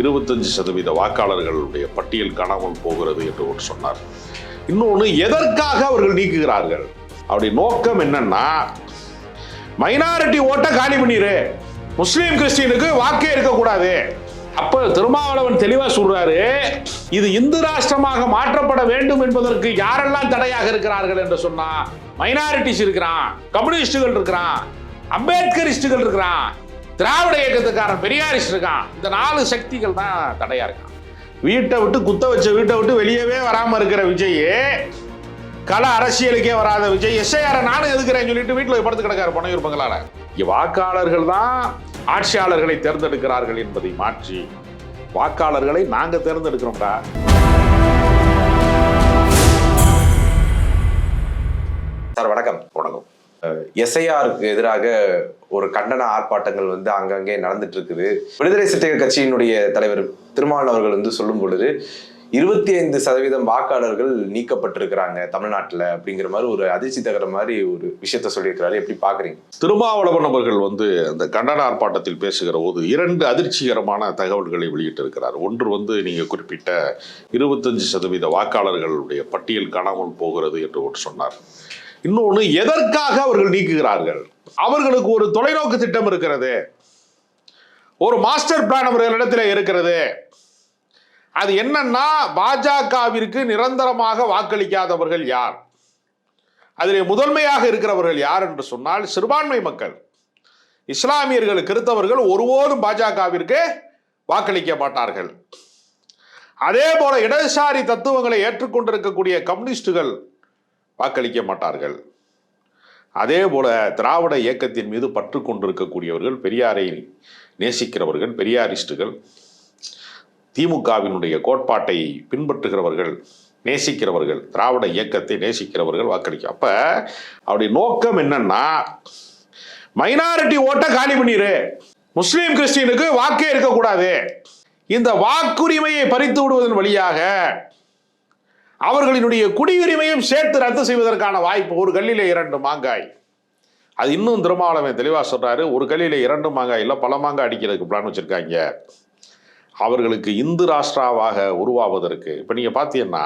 இருபத்தஞ்சு சதவீத வாக்காளர்களுடைய பட்டியல் காணாமல் போகிறது என்று ஒன்று சொன்னார். இன்னொன்று எதற்காக அவர்கள் நீக்குகிறார்கள்? அப்படி நோக்கம் என்னன்னா மைனாரிட்டி ஓட்டை காலி பண்ணிடு முஸ்லீம் கிறிஸ்டியனுக்கு வாக்கே இருக்கக்கூடாது. அப்ப திருமாவளவன் தெளிவா சொல்றாரு இது இந்து ராஷ்டிரமாக மாற்றப்பட வேண்டும் என்பதற்கு யாரெல்லாம் தடையாக இருக்கிறார்கள்? என்று சொன்னா மைனாரிட்டிஸ் இருக்கிறான் கம்யூனிஸ்டுகள் இருக்கிறான் அம்பேத்கரிஸ்டுகள் இருக்கிறான் திராவிட இயக்கத்துக்காரன் பெரியாரிஸ்ட் இருக்கான். இந்த நாலு சக்திகள் தான் தடையா இருக்கான். வீட்டை விட்டு குத்த வச்ச வீட்டை விட்டு வெளியவே வராம இருக்கிற விஜய் கள அரசியலுக்கே வராத விஜய். எஸ்ஐஆர் நானும் எதுக்குறேன்னு சொல்லிட்டு வீட்டில் படுத்து கிடக்காரு பனையூர் பங்களால. வாக்காளர்கள் தான் ஆட்சியாளர்களை தேர்ந்தெடுக்கிறார்கள் என்பதை மாற்றி வாக்காளர்களை நாங்க தேர்ந்தெடுக்கிறோம்டா. எஸ்ஐஆருக்கு எதிராக ஒரு கண்டன ஆர்ப்பாட்டங்கள் வந்து அங்கங்கே நடந்துட்டு இருக்குது விடுதலை சிறுத்தைகள் கட்சியினுடைய தலைவர் திருமாவளவன் அவர்கள் வந்து சொல்லும் பொழுது இருபத்தி ஐந்து சதவீதம் வாக்காளர்கள் நீக்கப்பட்டிருக்கிறாங்க தமிழ்நாட்டில் அப்படிங்கிற மாதிரி ஒரு அதிர்ச்சி தகர மாதிரி ஒரு விஷயத்த சொல்லியிருக்கிறாரு. எப்படி பாக்குறீங்க? திருமாவளவன் அவர்கள் வந்து அந்த கண்டன ஆர்ப்பாட்டத்தில் பேசுகிற போது இரண்டு அதிர்ச்சிகரமான தகவல்களை வெளியிட்டிருக்கிறார். ஒன்று வந்து நீங்க குறிப்பிட்ட இருபத்தஞ்சு சதவீத வாக்காளர்களுடைய பட்டியல் காணாமல் போகிறது என்று ஒன்று சொன்னார். இன்னொன்று எதற்காக அவர்கள் நீக்குகிறார்கள்? அவர்களுக்கு ஒரு தொலைநோக்கு திட்டம் இருக்கிறது. ஒரு மாஸ்டர் பிளான் அவர்களிடத்தில் இருக்கிறது. அது என்னன்னா பாஜகவிற்கு நிரந்தரமாக வாக்களிக்காதவர்கள் யார்? அதில் முதன்மையாக இருக்கிறவர்கள் யார் என்று சொன்னால் சிறுபான்மை மக்கள். இஸ்லாமியர்கள் கிறித்தவர்கள் ஒருபோதும் பாஜகவிற்கு வாக்களிக்க மாட்டார்கள். அதே போல இடதுசாரி தத்துவங்களை ஏற்றுக்கொண்டிருக்கக்கூடிய கம்யூனிஸ்டுகள் வாக்களிக்க மாட்டார்கள். அதே போல திராவிட இயக்கத்தின் மீது பற்று கொண்டிருக்கக்கூடியவர்கள் பெரியாரை நேசிக்கிறவர்கள் பெரியாரிஸ்டுகள் திமுகவினுடைய கோட்பாட்டை பின்பற்றுகிறவர்கள் நேசிக்கிறவர்கள் திராவிட இயக்கத்தை நேசிக்கிறவர்கள் வாக்களிக்கும் அப்ப அவருடைய நோக்கம் என்னன்னா மைனாரிட்டி ஓட்டை காலி பண்ணிடு முஸ்லீம் கிறிஸ்டியனுக்கு வாக்கே இருக்கக்கூடாது. இந்த வாக்குரிமையை பறித்து விடுவதன் வழியாக அவர்களினுடைய குடியுரிமையும் சேர்த்து ரத்து செய்வதற்கான வாய்ப்பு ஒரு கல்லிலே இரண்டு மாங்காய். அது இன்னும் திருமாவளவன் தெளிவாக சொல்றாரு ஒரு கல்லிலே இரண்டு மாங்காய் இல்லை பல மாங்காய் அடிக்கிறதுக்கு பிளான் வச்சிருக்காங்க. அவர்களுக்கு இந்து ராஷ்டிராவாக உருவாவதற்கு இப்போ நீங்கள் பார்த்தீங்கன்னா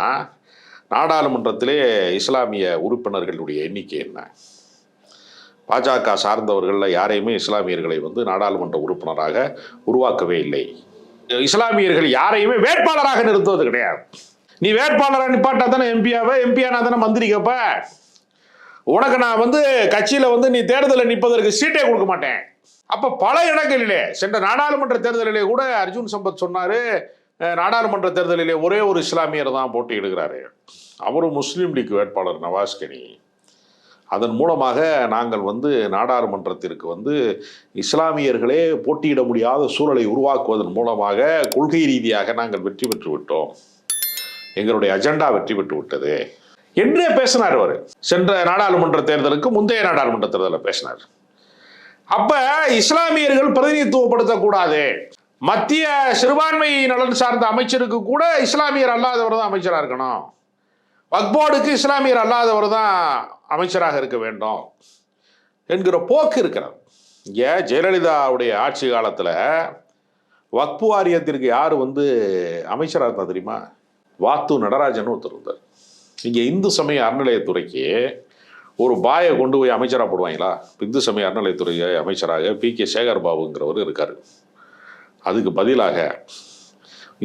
நாடாளுமன்றத்திலே இஸ்லாமிய உறுப்பினர்களுடைய எண்ணிக்கை என்ன? பாஜக சார்ந்தவர்களில் யாரையுமே இஸ்லாமியர்களை வந்து நாடாளுமன்ற உறுப்பினராக உருவாக்கவே இல்லை. இஸ்லாமியர்கள் யாரையுமே வேட்பாளராக நிறுத்துவது கிடையாது. நீ வேட்பாளராக நிப்பாட்டா தானே எம்பியாவை? எம்பியானா தானே மந்திரிக்கப்ப? உனக்கு நான் வந்து கட்சியில் வந்து நீ தேர்தலில் நிற்பதற்கு சீட்டே கொடுக்க மாட்டேன். அப்போ பல இடங்களிலே சென்ற நாடாளுமன்ற தேர்தலிலே கூட அர்ஜுன் சம்பத் சொன்னார் நாடாளுமன்ற தேர்தலிலே ஒரே ஒரு இஸ்லாமியர் தான் போட்டியிடுகிறாரு. அவரும் முஸ்லீம் லீக் வேட்பாளர் நவாஸ்கனி. அதன் மூலமாக நாங்கள் வந்து நாடாளுமன்றத்திற்கு வந்து இஸ்லாமியர்களே போட்டியிட முடியாத சூழலை உருவாக்குவதன் மூலமாக கொள்கை ரீதியாக நாங்கள் வெற்றி பெற்று விட்டோம். எங்களுடைய அஜெண்டா வெற்றி பெற்று விட்டது. என்றே பேசினார் அவர். சென்ற நாடாளுமன்ற தேர்தலுக்கு முந்தைய நாடாளுமன்ற தேர்தலில் பேசினார். அப்ப இஸ்லாமியர்கள் பிரதிநிதித்துவப்படுத்தக்கூடாது. மத்திய சிறுபான்மை நலன் சார்ந்த அமைச்சருக்கு கூட இஸ்லாமியர் அல்லாதவர் தான் அமைச்சராக இருக்கணும். வக்போர்டுக்கு இஸ்லாமியர் அல்லாதவர் தான் அமைச்சராக இருக்க வேண்டும் என்கிற போக்கு இருக்கிறது. இங்கே ஜெயலலிதாவுடைய ஆட்சி காலத்தில் வக்பு வாரியத்திற்கு யார் வந்து அமைச்சராக இருந்தா தெரியுமா? வாத்து நடராஜன் ஒருத்தர் இருந்தார். இங்கே இந்து சமய அறநிலையத்துறைக்கு ஒரு பாயை கொண்டு போய் அமைச்சராக போடுவாங்களா? இந்து சமய அறநிலையத்துறை அமைச்சராக பி கே சேகர் பாபுங்கிறவர் இருக்கார். அதுக்கு பதிலாக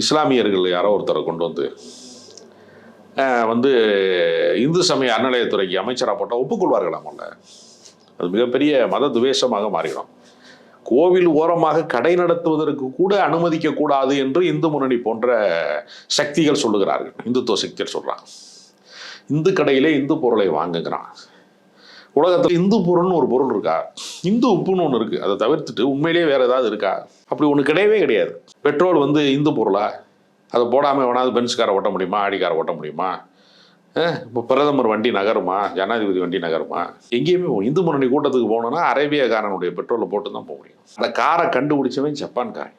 இஸ்லாமியர்கள் யாரோ ஒருத்தரை கொண்டு வந்து வந்து இந்து சமய அறநிலையத்துறைக்கு அமைச்சராக போட்டால் ஒப்புக்கொள்வார்களாமல்ல அது மிகப்பெரிய மத துவேஷமாக மாறிடும். கோவில் ஓரமாக கடை நடத்துவதற்கு கூட அனுமதிக்க கூடாது என்று இந்து முன்னணி போன்ற சக்திகள் சொல்லுகிறார்கள். இந்துத்துவ சக்திகள் சொல்றாங்க. இந்து கடையிலே இந்து பொருளை வாங்குகிறான். உலகத்தில் இந்து பொருள்னு ஒரு பொருள் இருக்கா? இந்து உப்புன்னு ஒன்று இருக்கு. அதை தவிர்த்துட்டு உண்மையிலேயே வேற ஏதாவது இருக்கா? அப்படி ஒன்று கிடையவே கிடையாது. பெட்ரோல் வந்து இந்து பொருளா? அதை போடாமல் வேணாவது பென்ஸ்காரை ஓட்ட முடியுமா? ஆடிக்காரை ஓட்ட முடியுமா? இப்போ பிரதமர் வண்டி நகருமா? ஜனாதிபதி வண்டி நகருமா? எங்கேயுமே போகும். இந்து முன்னணி கூட்டத்துக்கு போகணும்னா அரேபியக்காரனுடைய பெட்ரோலை போட்டு தான் போக முடியும். அந்த காரை கண்டுபிடிச்சவன் ஜப்பான்காரன்.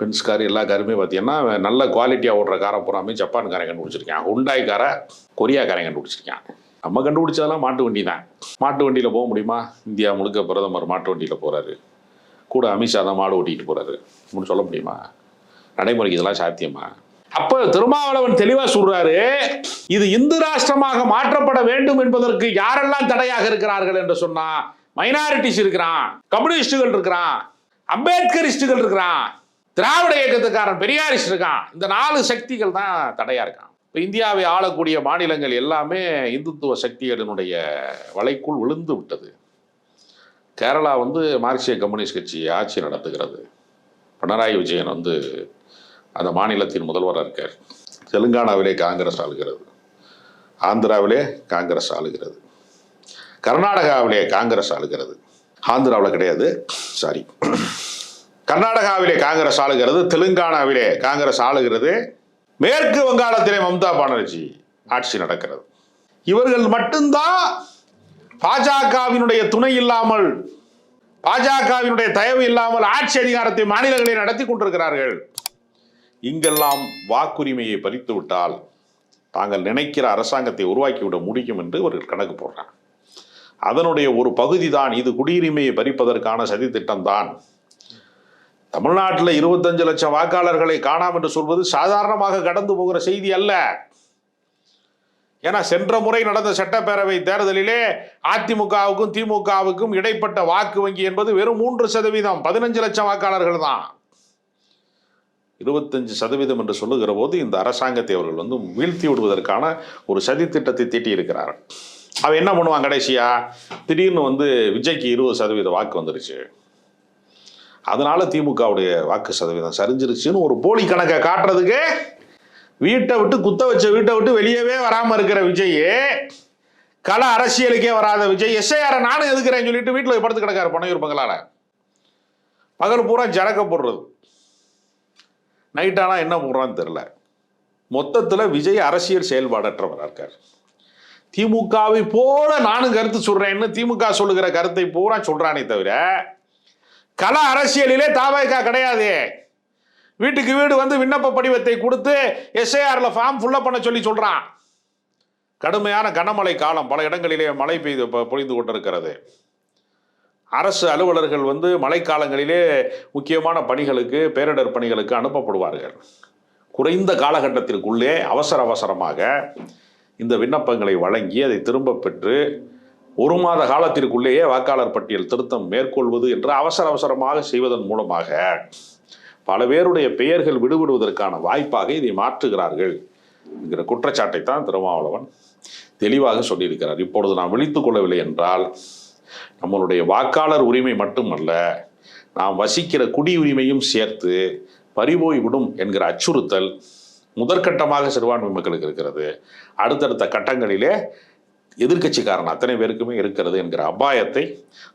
பென்ஸ் கார் எல்லா காருமே பார்த்தீங்கன்னா நல்ல குவாலிட்டியாக ஓடுற காரை பூராமே ஜப்பான்காரன் கண்டுபிடிச்சிருக்கான். ஹுண்டாய் காரை கொரியாக்காரன் கண்டுபிடிச்சிருக்கான். நம்ம கண்டுபிடிச்சதெல்லாம் மாட்டு வண்டி தான். மாட்டு வண்டியில் போக முடியுமா? இந்தியா முழுக்க பிரதமர் மாட்டு வண்டியில் போகிறாரு கூட அமித்ஷா தான் மாடு ஓட்டிகிட்டு போகிறாரு அப்படின்னு சொல்ல முடியுமா? நடைமுறைக்கு இதெல்லாம் சாத்தியமா? அப்ப திருமாவளவன் தெளிவா சொல்றாரு இது இந்து ராஷ்டிரமாக மாற்றப்பட வேண்டும் என்பதற்கு யாரெல்லாம் தடையாக இருக்கிறார்கள் என்று சொன்னா மைனாரிட்டிஸ் இருக்கிறான் கம்யூனிஸ்டுகள் இருக்கிறான் அம்பேத்கரிஸ்டுகள் இருக்கிறான் திராவிட இயக்கத்துக்காரன் பெரியாரிஸ்ட் இருக்கான். இந்த நாலு சக்திகள் தான் தடையா இருக்கான். இப்போ இந்தியாவை ஆளக்கூடிய மாநிலங்கள் எல்லாமே இந்துத்துவ சக்திகளினுடைய வலைக்குள் விழுந்து விட்டது. கேரளா வந்து மார்க்சிய கம்யூனிஸ்ட் கட்சி ஆட்சி நடத்துகிறது. பினராயி விஜயன் வந்து அந்த மாநிலத்தின் முதல்வராக இருக்கார். தெலுங்கானாவிலே காங்கிரஸ் ஆளுகிறது. ஆந்திராவிலே காங்கிரஸ் ஆளுகிறது. கர்நாடகாவிலே காங்கிரஸ் ஆளுகிறது. ஆந்திராவில் கிடையாது. சாரி கர்நாடகாவிலே காங்கிரஸ் ஆளுகிறது. தெலுங்கானாவிலே காங்கிரஸ் ஆளுகிறது. மேற்கு வங்காளத்திலே மம்தா பானர்ஜி ஆட்சி நடக்கிறது. இவர்கள் மட்டும்தான் பாஜகவினுடைய துணை இல்லாமல் பாஜகவினுடைய தயவு இல்லாமல் ஆட்சி அதிகாரத்தை மாநிலங்களில் நடத்தி கொண்டிருக்கிறார்கள். இங்கெல்லாம் வாக்குரிமையை பறித்து விட்டால் தாங்கள் நினைக்கிற அரசாங்கத்தை உருவாக்கிவிட முடியும் என்று ஒரு கணக்கு போடுறாங்க. அதனுடைய ஒரு பகுதி தான் இது குடியுரிமையை பறிப்பதற்கான சதி திட்டம்தான். தமிழ்நாட்டில் இருபத்தஞ்சு லட்சம் வாக்காளர்களை காணாம் என்று சொல்வது சாதாரணமாக கடந்து போகிற செய்தி அல்ல. ஏன்னா சென்ற முறை நடந்த சட்டப்பேரவை தேர்தலிலே அதிமுகவுக்கும் திமுகவுக்கும் இடைப்பட்ட வாக்கு வங்கி என்பது வெறும் மூன்று சதவீதம் பதினஞ்சு லட்சம் வாக்காளர்கள் தான். இருபத்தஞ்சு சதவீதம் என்று சொல்லுகிற போது இந்த அரசாங்கத்தை அவர்கள் வந்து வீழ்த்தி விடுவதற்கான ஒரு சதி திட்டத்தை தீட்டியிருக்கிறார் அவன் என்ன பண்ணுவான் கடைசியா? திடீர்னு வந்து விஜய்க்கு இருபது சதவீத வாக்கு வந்துருச்சு. அதனால திமுகவுடைய வாக்கு சதவீதம் சரிஞ்சிருச்சுன்னு ஒரு போலி கணக்கை காட்டுறதுக்கு வீட்டை விட்டு குத்த வச்ச வீட்டை விட்டு வெளியவே வராமல் இருக்கிற விஜயே கள அரசியலுக்கே வராத விஜய் எஸ்ஐஆரை நானும் எதுக்குறேன்னு சொல்லிட்டு வீட்டில் படுத்து கிடக்காரு பனையூர் பங்களால பகல் பூரா ஜடக்க போடுறது. நைட்டானா என்ன போடுறான்னு தெரில மொத்தத்தில் விஜய் அரசியல் செயல்பாடற்றவராக இருக்கார். திமுகவை போல நானும் கருத்து சொல்கிறேன்னு திமுக சொல்லுகிற கருத்தை பூரா சொல்கிறானே தவிர கள அரசியலிலே தாவாய்க்கா கிடையாது. வீட்டுக்கு வீடு வந்து விண்ணப்ப படிவத்தை கொடுத்து எஸ்ஐஆரில் ஃபார்ம் ஃபுல்லப் பண்ண சொல்லி சொல்கிறான் கடுமையான கனமழை காலம் பல இடங்களிலே மழை பெய்து பொழிந்து கொண்டிருக்கிறது. அரசு அலுவலர்கள் வந்து மழைக்காலங்களிலே முக்கியமான பணிகளுக்கு பேரிடர் பணிகளுக்கு அனுப்பப்படுவார்கள். குறைந்த காலகட்டத்திற்குள்ளே அவசர அவசரமாக இந்த விண்ணப்பங்களை வழங்கி அதை திரும்ப பெற்று ஒரு மாத காலத்திற்குள்ளேயே வாக்காளர் பட்டியல் திருத்தம் மேற்கொள்வது என்று அவசர அவசரமாக செய்வதன் மூலமாக பல பேருடைய பெயர்கள் விடுபடுவதற்கான வாய்ப்பாக இதை மாற்றுகிறார்கள் என்கிற குற்றச்சாட்டை தான் திருமாவளவன் தெளிவாக சொல்லியிருக்கிறார். இப்பொழுது நாம் விழித்துக் கொள்ளவில்லை என்றால் நம்மளுடைய வாக்காளர் உரிமை மட்டுமல்ல நாம் வசிக்கிற குடியுரிமையும் சேர்த்து பறிபோய்விடும் என்கிற அச்சுறுத்தல் முதற்கட்டமாக சிறுபான்மை மக்களுக்கு இருக்கிறது. அடுத்தடுத்த கட்டங்களிலே எதிர்க்கட்சிக்காரன் அத்தனை பேருக்குமே இருக்கிறது என்கிற அபாயத்தை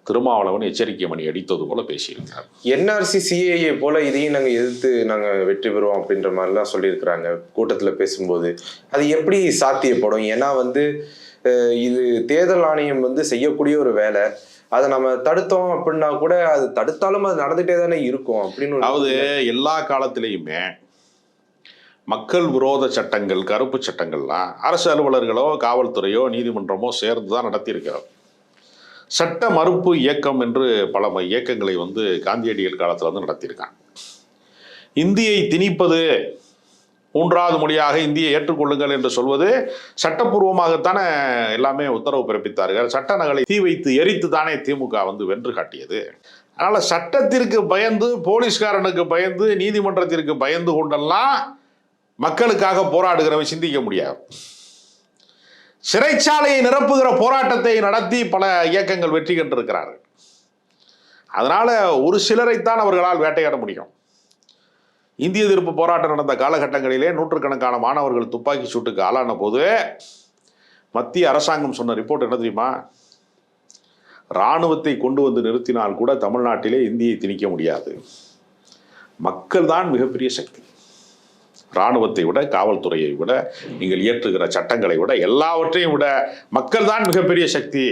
திருமாவளவன் எச்சரிக்கை மணி அடித்தது போல பேசியிருக்கிறார். என்ஆர்சி சிஏஏ போல இதையும் நாங்கள் எதிர்த்து நாங்கள் வெற்றி பெறுவோம் அப்படின்ற மாதிரிலாம் சொல்லியிருக்கிறாங்க. கூட்டத்தில் பேசும்போது அது எப்படி சாத்தியப்படும்? ஏன்னா வந்து இது தேர்தல் ஆணையம் வந்து செய்யக்கூடிய ஒரு வேலை. அதை நம்ம தடுத்தோம் அப்படின்னா கூட அது தடுத்தாலும் அது நடந்துட்டே தானே இருக்கும் அப்படின்னு அதாவது எல்லா காலத்திலையுமே மக்கள் விரோத சட்டங்கள் கருப்பு சட்டங்கள்லாம் அரசு அலுவலர்களோ காவல்துறையோ நீதிமன்றமோ சேர்ந்து தான் நடத்தியிருக்கிறோம். சட்ட மறுப்பு இயக்கம் என்று பல இயக்கங்களை வந்து காந்தியடிகள் காலத்தில் வந்து நடத்தியிருக்காங்க. இந்தியை திணிப்பது மூன்றாவது மொழியாக இந்தியை ஏற்றுக்கொள்ளுங்கள் என்று சொல்வது சட்டப்பூர்வமாகத்தானே எல்லாமே உத்தரவு பிறப்பித்தார்கள். சட்ட நகலை தீ வைத்து எரித்து தானே திமுக வந்து வென்று காட்டியது. அதனால் சட்டத்திற்கு பயந்து போலீஸ்காரனுக்கு பயந்து நீதிமன்றத்திற்கு பயந்து கொண்டெல்லாம் மக்களுக்காக போராடுகிறவன் சிந்திக்க முடியாது. சிறைச்சாலையை நிரப்புகிற போராட்டத்தை நடத்தி பல இயக்கங்கள் வெற்றி கண்டிருக்கிறார்கள். அதனால் ஒரு சிலரைத்தான் அவர்களால் வேட்டையாட முடியும். இந்திய எதிர்ப்பு போராட்டம் நடந்த காலகட்டங்களிலே நூற்றுக்கணக்கான மாணவர்கள் துப்பாக்கி சூட்டுக்கு ஆளான போது மத்திய அரசாங்கம் சொன்ன ரிப்போர்ட் என்ன தெரியுமா? இராணுவத்தை கொண்டு வந்து நிறுத்தினால் கூட தமிழ்நாட்டிலே இந்தியை திணிக்க முடியாது. மக்கள் தான் மிகப்பெரிய சக்தி. இராணுவத்தை விட காவல்துறையை விட நீங்கள் இயற்றுகிற சட்டங்களை விட எல்லாவற்றையும் விட மக்கள் தான் மிகப்பெரிய சக்தி.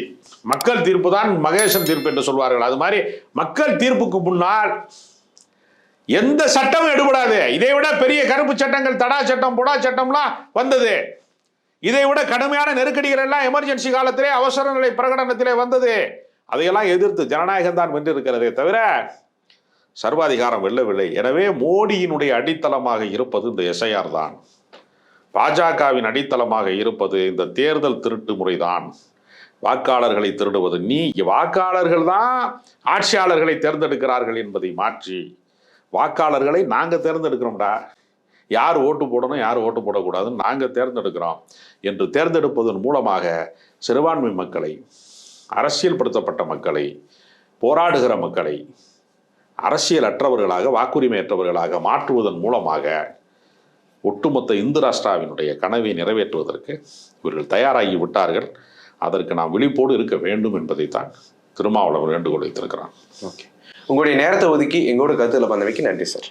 மக்கள் தீர்ப்பு தான் மகேசன் தீர்ப்பு என்று சொல்வார்கள். அது மாதிரி மக்கள் தீர்ப்புக்கு முன்னால் எந்த சட்டமும் எடுபடாது. இதை விட பெரிய கருப்பு சட்டங்கள் தடா சட்டம் புடா சட்டம்லாம் வந்தது. இதை விட கடுமையான நெருக்கடிகள் எல்லாம் எமர்ஜென்சி காலத்திலே அவசர நிலை பிரகடனத்திலே வந்தது. அதையெல்லாம் எதிர்த்து ஜனநாயகம் தான் வென்றிருக்கிறதே தவிர சர்வாதிகாரம் வெல்லவில்லை. எனவே மோடியினுடைய அடித்தளமாக இருப்பது இந்த எஸ்ஐஆர் தான். பாஜகவின் அடித்தளமாக இருப்பது இந்த தேர்தல் திருட்டு முறைதான். வாக்காளர்களை திருடுவது நீ வாக்காளர்கள் தான் ஆட்சியாளர்களை தேர்ந்தெடுக்கிறார்கள் என்பதை மாற்றி. வாக்காளர்களை நாங்கள் தேர்ந்தெடுக்கிறோம்டா. யார் ஓட்டு போடணும் யார் ஓட்டு போடக்கூடாதுன்னு நாங்கள் தேர்ந்தெடுக்கிறோம் என்று தேர்ந்தெடுப்பதன் மூலமாக சிறுபான்மை மக்களை அரசியல்படுத்தப்பட்ட மக்களை போராடுகிற மக்களை அரசியலற்றவர்களாக வாக்குரிமையற்றவர்களாக மாற்றுவதன் மூலமாக ஒட்டுமொத்த இந்து ராஷ்டிராவினுடைய கனவை நிறைவேற்றுவதற்கு இவர்கள் தயாராகி விட்டார்கள். அதற்கு நாம் விழிப்போடு இருக்க வேண்டும் என்பதைத்தான் திருமாவளவன் வேண்டுகோள் வைத்திருக்கிறான். ஓகே. உங்களுடைய நேரத்தை ஒதுக்கி எங்களோட கருத்துல பந்தமைக்கு நன்றி சார்.